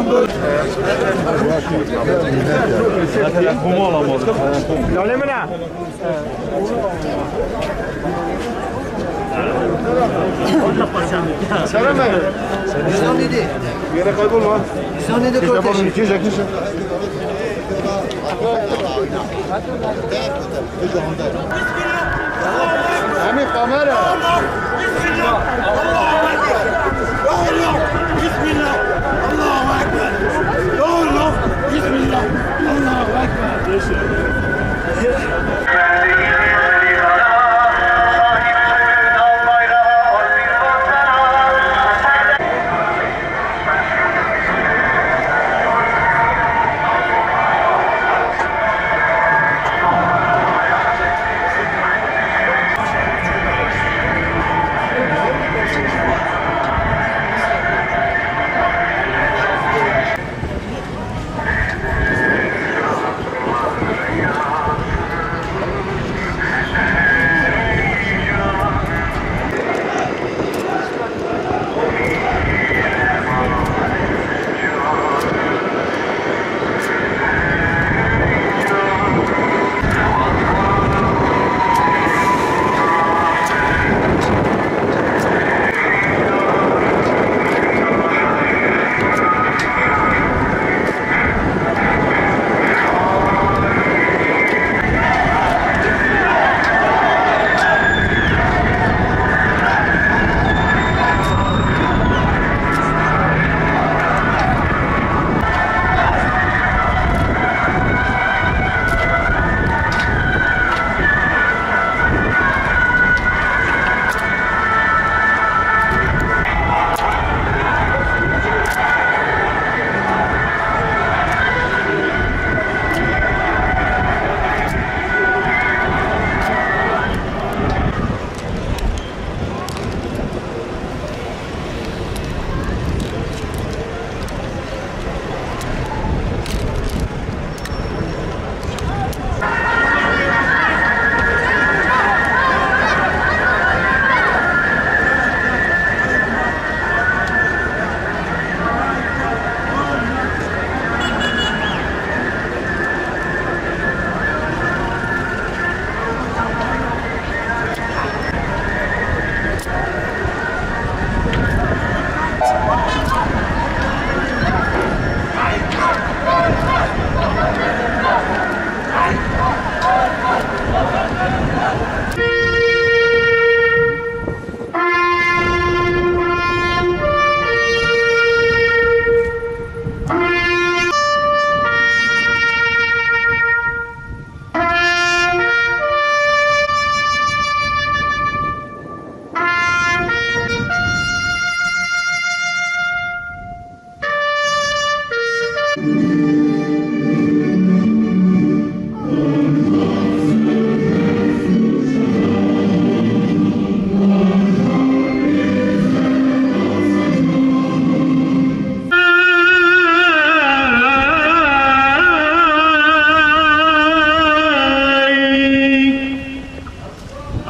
bölünmez vatandır. Nisan dedi. Bir yere kaybolma. Nisan dedi korteji. İki yüz yakınsın. Hani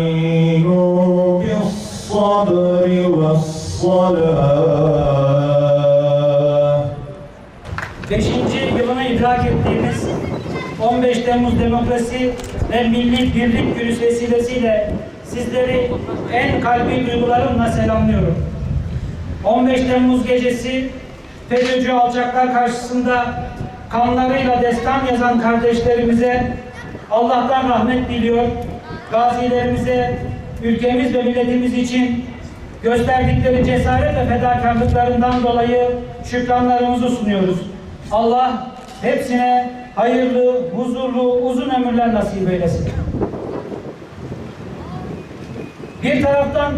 استعينوا بالصبر والصلاة Beşinci yılını idrak ettiğimiz 15 Temmuz Demokrasi ve Milli Birlik Günü vesilesiyle sizleri en kalbi duygularımla selamlıyorum. 15 Temmuz gecesi FETÖ'cü alçaklar karşısında kanlarıyla destan yazan kardeşlerimize Allah'tan rahmet diliyor. Gazilerimize, ülkemiz ve milletimiz için gösterdikleri cesaret ve fedakarlıklarından dolayı şükranlarımızı sunuyoruz. Allah hepsine hayırlı, huzurlu, uzun ömürler nasip eylesin. Bir taraftan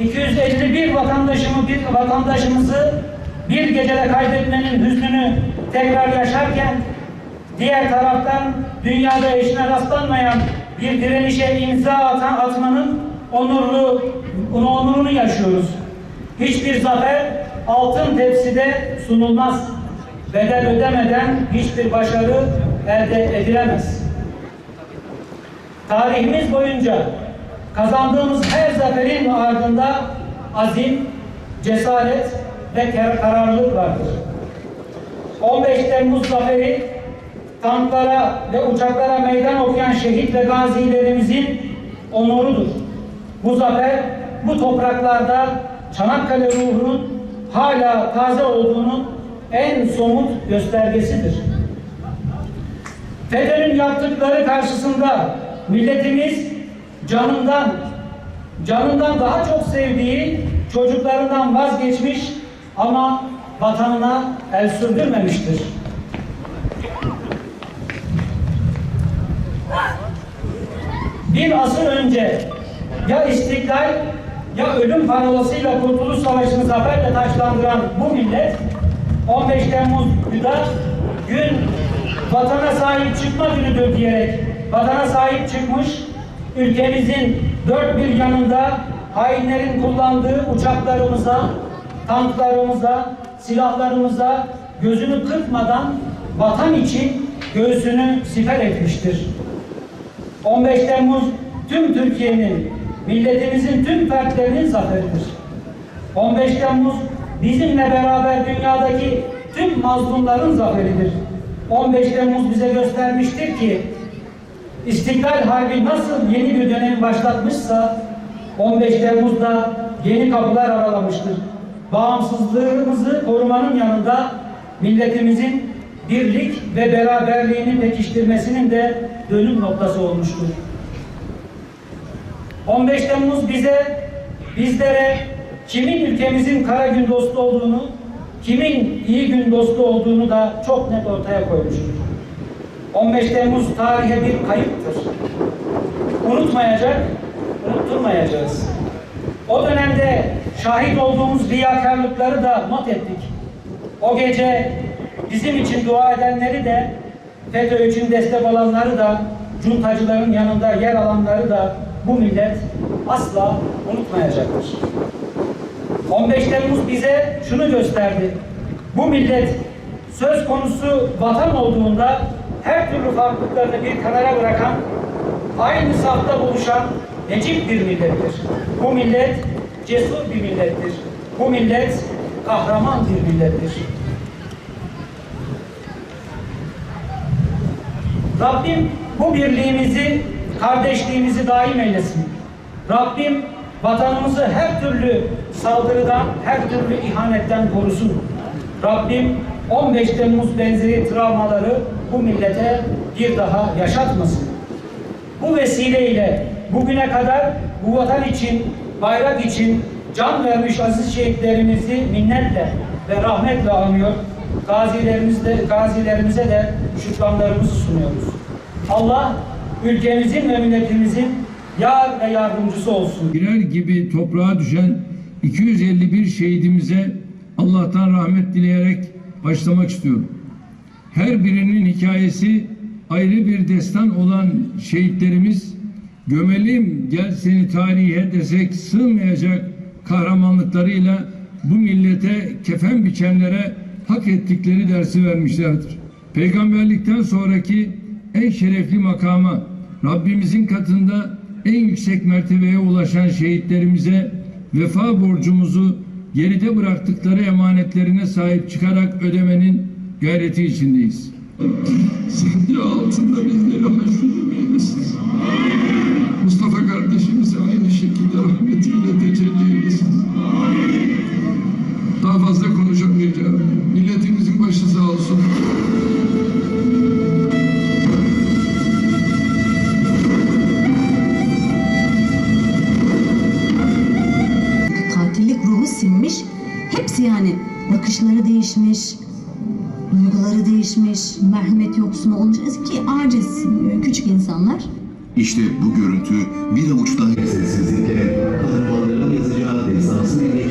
251 vatandaşımı, bir vatandaşımızı bir gecede kaybetmenin hüznünü tekrar yaşarken diğer taraftan dünyada eşine rastlanmayan bir direnişe imza atan atmanın onurlu onurunu yaşıyoruz. Hiçbir zafer altın tepside sunulmaz. Bedel ödemeden hiçbir başarı elde edilemez. Tarihimiz boyunca kazandığımız her zaferin ardında azim, cesaret ve kar- kararlılık vardır. 15 Temmuz zaferi tanklara ve uçaklara meydan okuyan şehit ve gazilerimizin onurudur. Bu zafer bu topraklarda Çanakkale ruhunun hala taze olduğunun en somut göstergesidir. FETÖ'nün yaptıkları karşısında milletimiz canından, canından daha çok sevdiği çocuklarından vazgeçmiş ama vatanına el sürdürmemiştir. Bir asır önce ya istiklal ya ölüm parolasıyla Kurtuluş Savaşı'nı zaferle taçlandıran bu millet 15 Temmuz'da gün vatana sahip çıkma günüdür diyerek vatana sahip çıkmış ülkemizin dört bir yanında hainlerin kullandığı uçaklarımıza, tanklarımıza, silahlarımıza gözünü kırpmadan vatan için göğsünü siper etmiştir. 15 Temmuz tüm Türkiye'nin, milletimizin tüm fertlerinin zaferidir. 15 Temmuz bizimle beraber dünyadaki tüm mazlumların zaferidir. 15 Temmuz bize göstermiştir ki İstiklal Harbi nasıl yeni bir dönemi başlatmışsa 15 Temmuz'da yeni kapılar aralamıştır. Bağımsızlığımızı korumanın yanında milletimizin birlik ve beraberliğini pekiştirmesinin de dönüm noktası olmuştur. 15 Temmuz bize, bizlere kimin ülkemizin kara gün dostu olduğunu, kimin iyi gün dostu olduğunu da çok net ortaya koymuştur. 15 Temmuz tarihe bir kayıptır. Unutmayacak, unutturmayacağız. O dönemde şahit olduğumuz riyakarlıkları da not ettik. O gece bizim için dua edenleri de, FETÖ için destek olanları da, cuntacıların yanında yer alanları da bu millet asla unutmayacaktır. 15 Temmuz bize şunu gösterdi. Bu millet söz konusu vatan olduğunda her türlü farklılıklarını bir kenara bırakan, aynı safta buluşan necip bir millettir. Bu millet cesur bir millettir. Bu millet kahraman bir millettir. Rabbim bu birliğimizi, kardeşliğimizi daim eylesin. Rabbim vatanımızı her türlü saldırıdan, her türlü ihanetten korusun. Rabbim 15 Temmuz benzeri travmaları bu millete bir daha yaşatmasın. Bu vesileyle bugüne kadar bu vatan için, bayrak için can vermiş aziz şehitlerimizi minnetle ve rahmetle anıyor. Gazilerimizde, gazilerimize de şükranlarımızı sunuyoruz. Allah ülkemizin ve milletimizin yar ve yardımcısı olsun. birer gibi toprağa düşen 251 şehidimize Allah'tan rahmet dileyerek başlamak istiyorum. Her birinin hikayesi ayrı bir destan olan şehitlerimiz gömelim gel seni tarihe desek sığmayacak kahramanlıklarıyla bu millete kefen biçenlere hak ettikleri dersi vermişlerdir. Peygamberlikten sonraki en şerefli makama Rabbimizin katında en yüksek mertebeye ulaşan şehitlerimize vefa borcumuzu geride bıraktıkları emanetlerine sahip çıkarak ödemenin gayreti içindeyiz. Sevgi altında bizleri yani bakışları değişmiş, duyguları değişmiş, merhamet yoksunu olmuş eski aciz küçük insanlar. İşte bu görüntü bir avuçtan sessizlikle kahramanların yazacağı destansı bir